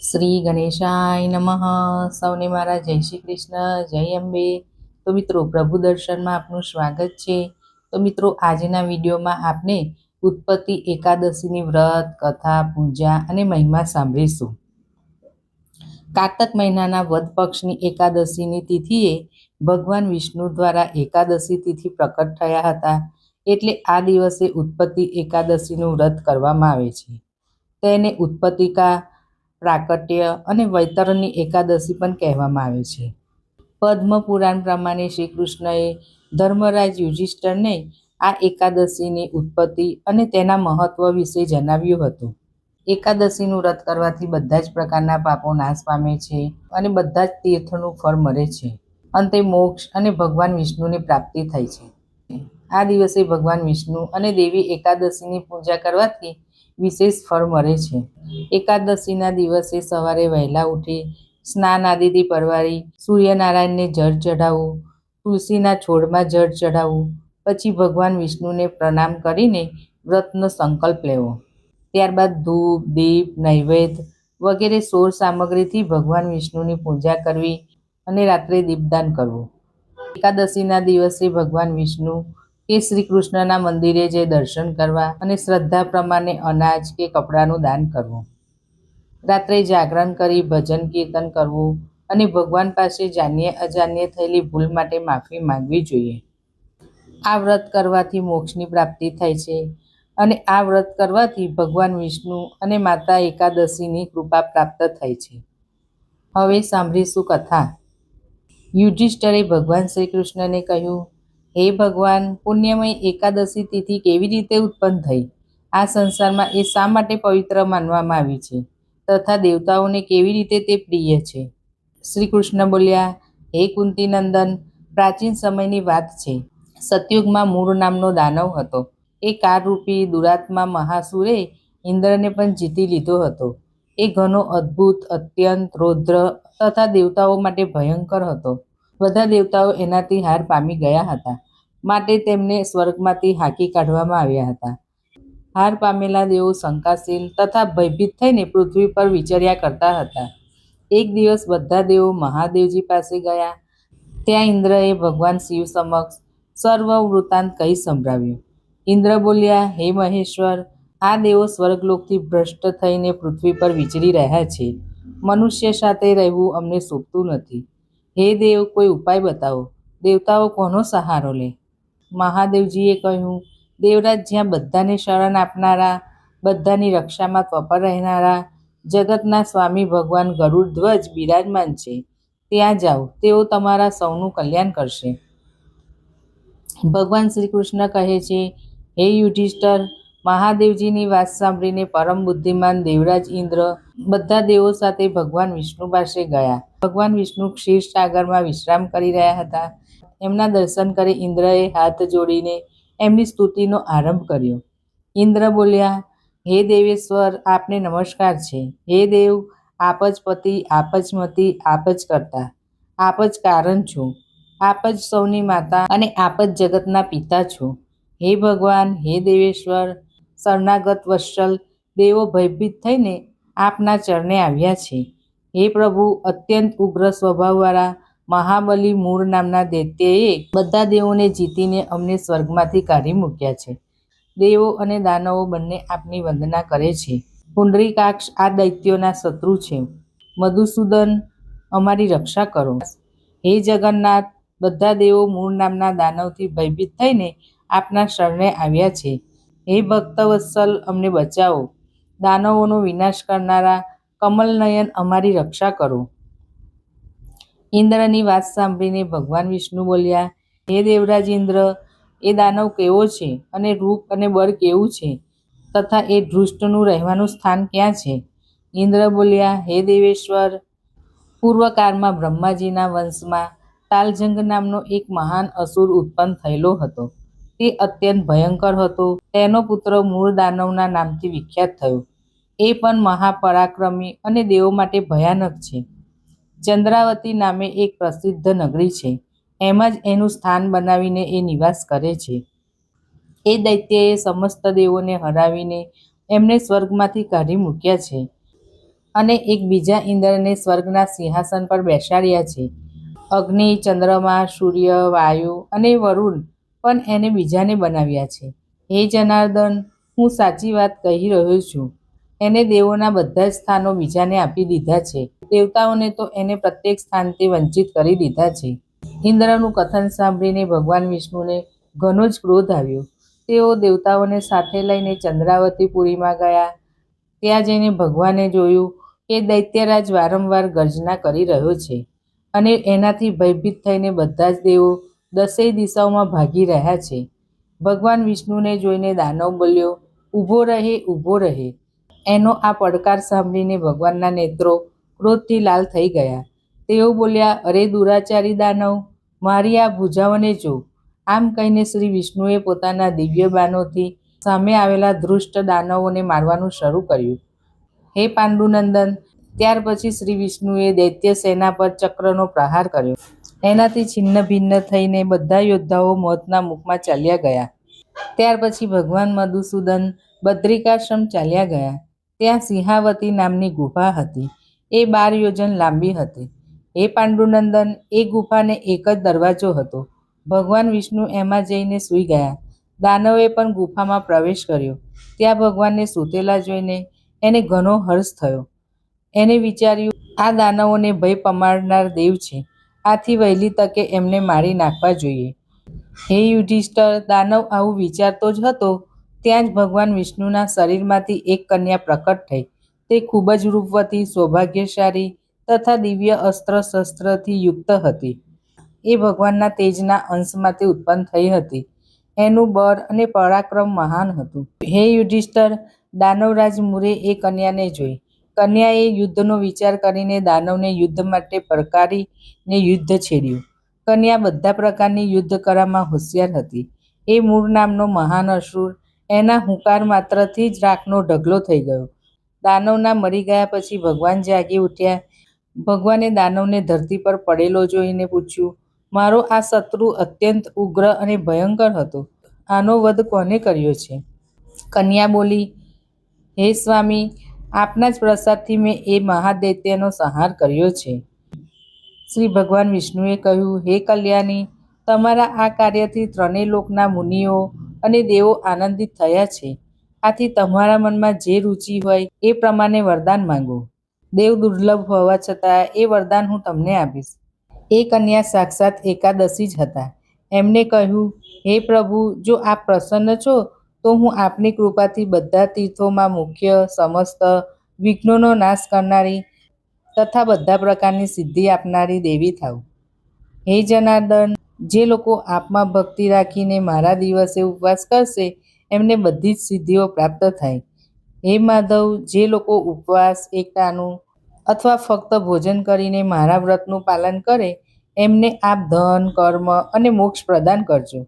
શ્રી ગણેશાય નમઃ. સૌને મારા જય શ્રી કૃષ્ણ, જય અંબે. તો મિત્રો, પ્રભુ દર્શનમાં આપનું સ્વાગત છે. તો મિત્રો, આજના વિડીયોમાં આપણે ઉત્પત્તિ એકાદશીની વ્રત, કથા, પૂજા અને મહિમા સાંભળીશું. કારતક મહિનાના વધ પક્ષની એકાદશીની તિથિએ ભગવાન વિષ્ણુ દ્વારા એકાદશી તિથિ પ્રકટ થયા હતા. એટલે આ દિવસે ઉત્પત્તિ એકાદશીનું વ્રત કરવામાં આવે છે. તેને ઉત્પત્તિકા પ્રાકટ્ય અને વૈતરણની એકાદશી પણ કહેવામાં આવે છે. પદ્મ પુરાણ પ્રમાણે શ્રી કૃષ્ણએ ધર્મરાજ યુધિષ્ઠરને આ એકાદશીની ઉત્પત્તિ અને તેના મહત્વ વિશે જણાવ્યું હતું. એકાદશીનું વ્રત કરવાથી બધા જ પ્રકારના પાપો નાશ પામે છે અને બધા જ તીર્થનું ફળ મળે છે. અંતે મોક્ષ અને ભગવાન વિષ્ણુની પ્રાપ્તિ થાય છે. આ દિવસે ભગવાન વિષ્ણુ અને દેવી એકાદશીની પૂજા કરવાથી વિશેષ ફળ મળે છે. એકાદશીના દિવસે સવારે વહેલા ઉઠી સ્નાન આદિથી પરવારી સૂર્યનારાયણને જળ ચઢાવવું તુલસીના છોડમાં જળ ચઢાવવું પછી ભગવાન વિષ્ણુને પ્રણામ કરીને વ્રતનો સંકલ્પ લેવો. ત્યારબાદ ધૂપ, દીપ, નૈવેદ્ય વગેરે સોળ સામગ્રીથી ભગવાન વિષ્ણુની પૂજા કરવી અને રાત્રે દીપદાન કરવું. એકાદશીના દિવસે ભગવાન વિષ્ણુ કે શ્રી કૃષ્ણના મંદિરે જઈ દર્શન કરવા અને શ્રદ્ધા પ્રમાણે અનાજ કે કપડાનું દાન કરવું. રાત્રે જાગરણ કરી ભજન કીર્તન કરવું અને ભગવાન પાસે જાન્ય અજાન્ય થયેલી ભૂલ માટે માફી માંગવી જોઈએ. આ વ્રત કરવાથી મોક્ષની પ્રાપ્તિ થાય છે અને આ વ્રત કરવાથી ભગવાન વિષ્ણુ અને માતા એકાદશીની કૃપા પ્રાપ્ત થાય છે. હવે સાંભળીશું કથા. યુધિષ્ઠરે ભગવાન શ્રી કૃષ્ણને કહ્યું હે ભગવાન, પુણ્યમય એકાદશી તિથિ કેવી રીતે ઉત્પન્ન થઈ? આ સંસારમાં એ શા માટે પવિત્ર માનવામાં આવી છે? તથા દેવતાઓને કેવી રીતે તે પ્રિય છે? શ્રી કૃષ્ણ બોલ્યા, હે કુંતીનંદન, પ્રાચીન સમયની વાત છે. સતયુગમાં મૂળ નામનો દાનવ હતો. એ કારરૂપી દુરાત્મા મહાસુરે ઇન્દ્રને પણ જીતી લીધો હતો. એ ઘણો અદ્ભુત, અત્યંત, રૌદ્ર તથા દેવતાઓ માટે ભયંકર હતો. બધા દેવતાઓ એનાથી હાર પામી ગયા હતા. માટે તેમને સ્વર્ગમાંથી હાંકી કાઢવામાં આવ્યા હતા. હાર પામેલા દેવો શંકાશીલ તથા ભયભીત થઈને પૃથ્વી પર વિચર્યા કરતા હતા. એક દિવસ બધા દેવો મહાદેવજી પાસે ગયા. ત્યાં ઇન્દ્રએ ભગવાન શિવ સમક્ષ સર્વ વૃત્તાંત કહી સંભળાવ્યું. ઇન્દ્ર બોલ્યા, હે મહેશ્વર, આ દેવો સ્વર્ગલોકથી ભ્રષ્ટ થઈને પૃથ્વી પર વિચરી રહ્યા છે. મનુષ્ય સાથે રહેવું અમને શોભતું નથી. હે દેવ, કોઈ ઉપાય બતાવો? દેવતાઓ કોનો સહારો લે? મહાદેવજીએ કહ્યું, દેવરાજ, જ્યાં બધાને શરણ આપનારા, બધાની રક્ષામાં ત્વપર રહેનારા, જગતના સ્વામી ભગવાન ગરુડ ધ્વજ બિરાજમાન છે, ત્યાં જાઓ, તેઓ તમારા સૌનું કલ્યાણ કરશે. ભગવાન શ્રી કૃષ્ણ કહે છે, હે યુધિષ્ઠર, મહાદેવજીની વાત સાંભળીને પરમ બુદ્ધિમાન દેવરાજ ઇન્દ્ર બધા દેવો સાથે ભગવાન વિષ્ણુ પાસે ગયા. ભગવાન વિષ્ણુ ક્ષીરસાગરમાં વિશ્રામ કરી રહ્યા હતા. એમના દર્શન કરી ઇન્દ્રએ હાથ જોડીને એમની સ્તુતિનો આરંભ કર્યો. ઇન્દ્ર બોલ્યા, હે દેવેશ્વર, આપને નમસ્કાર છે. હે દેવ, આપ જ પતિ, આપ જ મતિ, આપ જ કરતા. આપ જ કારણ છો. આપ જ સૌની માતા અને આપ જ જગતના પિતા છો. હે ભગવાન, હે દેવેશ્વર. શરણાગત વત્સલ દેવો ભયભીત થઈને આપના ચરણે આવ્યા છે. હે પ્રભુ, અત્યંત ઉગ્ર સ્વભાવવાળા મહાબલી મૂળ નામના દૈત્યએ બધા દેવોને જીતીને અમને સ્વર્ગમાંથી કાઢી મૂક્યા છે. દેવો અને દાનવો બંને આપની વંદના કરે છે. પુંડરીકાક્ષ આ દૈત્યોના શત્રુ છે. મધુસૂદન, અમારી રક્ષા કરો. હે જગન્નાથ, બધા દેવો મૂળ નામના દાનવથી ભયભીત થઈને આપના શરણે આવ્યા છે. હે ભક્તવત્સલ, અમને બચાવો. દાનવોનો વિનાશ કરનારા કમલનયન અમારી રક્ષા કરો. ઇન્દ્રની વાત સાંભળીને ભગવાન વિષ્ણુ બોલ્યા, હે દેવરાજ ઇન્દ્ર, એ દાનવ કેવો છે અને રૂપ અને બળ કેવું છે? તથા એ ધૃષ્ટનું રહેવાનું સ્થાન ક્યાં છે? ઇન્દ્ર બોલ્યા, હે દેવેશ્વર, પૂર્વકાળમાં બ્રહ્માજીના વંશમાં તાલજંગ નામનો એક મહાન અસુર ઉત્પન્ન થયેલો હતો. તે અત્યંત ભયંકર હતો. તેનો પુત્ર મૂળ દાનવના નામથી વિખ્યાત થયો. એ પણ મહાપરાક્રમી અને દેવો માટે ભયાનક છે. ચંદ્રાવતી નામે એક પ્રસિદ્ધ નગરી છે. એમાં જ એનું સ્થાન બનાવીને એ નિવાસ કરે છે. એ દૈત્યએ સમસ્ત દેવોને હરાવીને એમને સ્વર્ગમાંથી કાઢી મૂક્યા છે અને એક બીજા ઇન્દ્રને સ્વર્ગના સિંહાસન પર બેસાડ્યા છે. અગ્નિ, ચંદ્રમા, સૂર્ય, વાયુ અને વરુણ પણ એને બીજાને બનાવ્યા છે. હે જનાર્દન, હું સાચી વાત કહી રહ્યો છું. એને દેવોના બધા જ સ્થાનો બીજાને આપી દીધા છે. દેવતાઓને તો એને પ્રત્યેક સ્થાનથી વંચિત કરી દીધા છે. ઇન્દ્રનું કથન સાંભળીને ભગવાન વિષ્ણુને ઘણો જ ક્રોધ આવ્યો. તેઓ દેવતાઓને સાથે લઈને ચંદ્રાવતીપુરીમાં ગયા. ત્યાં જઈને ભગવાને જોયું કે દૈત્યરાજ વારંવાર ગર્જના કરી રહ્યો છે અને એનાથી ભયભીત થઈને બધા જ દેવો દસેય દિશાઓમાં ભાગી રહ્યા છે. ભગવાન વિષ્ણુને જોઈને દાનવ બોલ્યો, ઊભો રહે ઊભો રહે. એનો આ પડકાર સાંભળીને ભગવાનના નેત્રો ક્રોધથી લાલ થઈ ગયા. તેઓ બોલ્યા, અરે દુરાચારી દાનવ, મારી આ ભૂજાઓને જો. આમ કહીને શ્રી વિષ્ણુએ પોતાના દિવ્ય બાણોથી સામે આવેલા ધૃષ્ટ દાનવોને મારવાનું શરૂ કર્યું. હે પાંડુનંદન, ત્યાર પછી શ્રી વિષ્ણુએ દૈત્ય સેના પર ચક્રનો પ્રહાર કર્યો. એનાથી છિન્ન ભિન્ન થઈને બધા યોદ્ધાઓ મોતના મુખમાં ચાલ્યા ગયા. ત્યાર પછી ભગવાન મધુસૂદન બદ્રિકાશ્રમ ચાલ્યા ગયા. ત્યાં સિંહાવતી નામની ગુફા હતી. એ બાર યોજન લાંબી હતી. હે પાંડુનંદન, એ ગુફાને એક જ દરવાજો હતો. ભગવાન વિષ્ણુ એમાં જઈને સૂઈ ગયા. દાનવે પણ ગુફામાં પ્રવેશ કર્યો. ત્યાં ભગવાનને સૂતેલા જોઈને એને ઘણો હર્ષ થયો. એને વિચાર્યું, આ દાનવોને ભય પમાડનાર દેવ છે. આથી વહેલી તકે એમને મારી નાખવા જોઈએ. હે યુધિષ્ઠર, દાનવ આવું વિચારતો જ હતો ત્યાં જ ભગવાન વિષ્ણુના શરીરમાંથી એક કન્યા પ્રકટ થઈ. તે ખૂબ જ રૂપવતી, સૌભાગ્યશાળી તથા દિવ્ય અસ્ત્ર શસ્ત્રથી યુક્ત હતી. એ ભગવાનના તેજના અંશમાંથી ઉત્પન્ન થઈ હતી. એનું બળ અને પરાક્રમ મહાન હતું. હે યુધિષ્ઠર, દાનવરાજ મુરે એ કન્યાને જોઈ. કન્યાએ યુદ્ધનો વિચાર કરીને દાનવને યુદ્ધ માટે પડકારીને યુદ્ધ છેડ્યું. કન્યા બધા પ્રકારની યુદ્ધ કરવામાં હોશિયાર હતી. એ મૂળ નામનો મહાન અસુર એના હુંકાર માત્રથી જ રાખનો ઢગલો થઈ ગયો. દાનવના મરી ગયા પછી ભગવાન જાગી ઉઠ્યા. ભગવાને દાનવને ધરતી પર પડેલો જોઈને પૂછ્યું, મારો આ શત્રુ અત્યંત ઉગ્ર અને ભયંકર હતો. આનો વધ કોને કર્યો છે? કન્યા બોલી, હે સ્વામી, આપના જ પ્રસાદથી મેં એ મહાદૈત્યનો સંહાર કર્યો છે. શ્રી ભગવાન વિષ્ણુએ કહ્યું, હે કલ્યાણી, તમારા આ કાર્યથી ત્રણેય લોકના મુનિઓ અને દેવો આનંદિત થયા છે. આથી તમારા મનમાં જે રુચિ હોય એ પ્રમાણે વરદાન માંગો. દેવ દુર્લભ હોવા છતાં એ વરદાન હું તમને આપીશ. એ કન્યા સાક્ષાત એકાદશી જ હતા. એમને કહ્યું, હે પ્રભુ, જો આપ પ્રસન્ન છો, તો હું આપની કૃપાથી બધા તીર્થોમાં મુખ્ય, સમસ્ત, વિઘ્નોનો નાશ કરનારી તથા બધા પ્રકારની સિદ્ધિ આપનારી દેવી થાવ હે જનાર્દન જે લોકો આપમાં ભક્તિ રાખીને મારા દિવસે ઉપવાસ કરશે, એમને બધી જ સિદ્ધિઓ પ્રાપ્ત થાય. હે માધવ, જે લોકો ઉપવાસ, એકતાનું અથવા ફક્ત ભોજન કરીને મારા વ્રતનું પાલન કરે, એમને આપ ધન, કર્મ અને મોક્ષ પ્રદાન કરજો.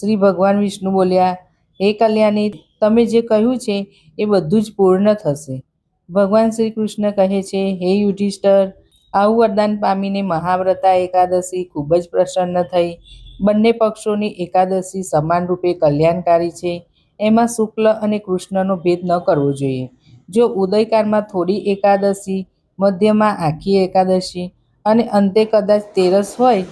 શ્રી ભગવાન વિષ્ણુ બોલ્યા, હે કલ્યાણી, તમે જે કહ્યું છે એ બધું જ પૂર્ણ થશે. ભગવાન શ્રી કૃષ્ણ કહે છે, હે યુધિષ્ઠર આવું વરદાન પામીને મહાવ્રતા એકાદશી ખૂબ જ પ્રસન્ન થઈ. બંને પક્ષોની એકાદશી સમાન રૂપે કલ્યાણકારી છે. એમાં શુક્લ અને કૃષ્ણનો ભેદ ન કરવો જોઈએ. જો ઉદયકાળમાં થોડી એકાદશી, મધ્યમાં આખી એકાદશી અને અંતે કદાચ તેરસ હોય,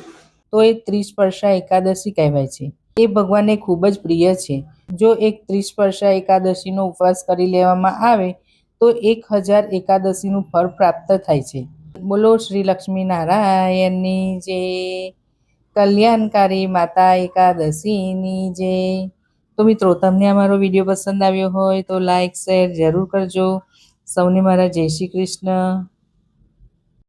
તો એ ત્રિસ્પર્શા એકાદશી કહેવાય છે. એ ભગવાનને ખૂબ જ પ્રિય છે. જો એક ત્રિસ્પર્શા એકાદશીનો ઉપવાસ કરી લેવામાં આવે, તો એક હજાર એકાદશીનું ફળ પ્રાપ્ત થાય છે. બોલો શ્રી લક્ષ્મી નારાયણની જે, કલ્યાણકારી માતા એકાદશીની જે. તો મિત્રો, તમને અમારો વીડિયો પસંદ આવ્યો હોય તો લાઈક, શેર જરૂર કરજો. સૌને મારા જય શ્રી કૃષ્ણ.